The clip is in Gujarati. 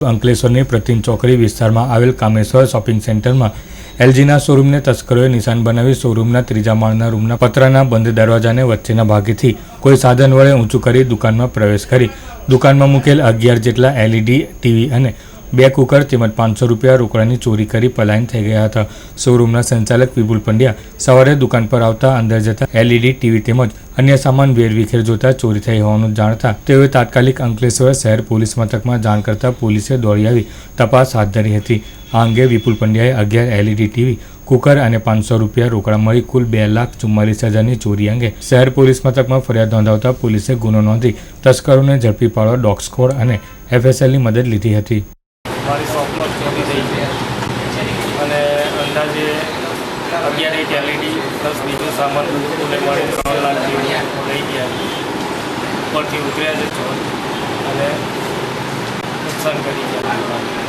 અંકલેશ્વરની પ્રતિમ ચોકડી વિસ્તારમાં આવેલ કામેશ્વર શોપિંગ સેન્ટરમાં એલજીના શોરૂમને તસ્કરોએ નિશાન બનાવી શોરૂમના ત્રીજા માળના રૂમના પતરાના બંધ દરવાજાને વચ્ચેના ભાગેથી કોઈ સાધન વડે ઊંચું કરી દુકાનમાં પ્રવેશ કરી દુકાનમાં મૂકેલ અગિયાર જેટલા એલઈડી, ટીવી અને બે કુકર તેમજ પાંચસો રૂપિયા રોકડાની ચોરી કરી પલાયન થઈ ગયા હતા. શોરૂમના સંચાલક વિપુલ પંડ્યા સવારે દુકાન પર આવતા અંદર જતા એલઈડી ટીવી તેમજ અન્ય સામાન વેરવિખેર જોતા ચોરી થઈ હોવાનું જાણતા તેઓએ તાત્કાલિક અંકલેશ્વર શહેર પોલીસ મથકમાં જાણ કરતા પોલીસે દોડી આવી તપાસ હાથ ધરી હતી. આ અંગે વિપુલ પંડ્યાએ અગિયાર એલઈડી ટીવી, કુકર અને પાંચસો રૂપિયા રોકડા મળી કુલ બે લાખ ચુમ્માલીસ હજારની ચોરી અંગે શહેર પોલીસ મથકમાં ફરિયાદ નોંધાવતા પોલીસે ગુનો નોંધી તસ્કરોને ઝડપી પાડવા ડોગ સ્કોડ અને એફએસએલની મદદ લીધી હતી. મારી શોપમાં ચોરી થઈ છે. અને અંદાજે અગિયાર એક એલઈડી પ્લસ બીજો સામાન મને મળી ત્રણ લાખ જેવું લઈ ગયા ઉપરથી ઉતર્યા છે. ચોર અને નુકસાન કરી ગયા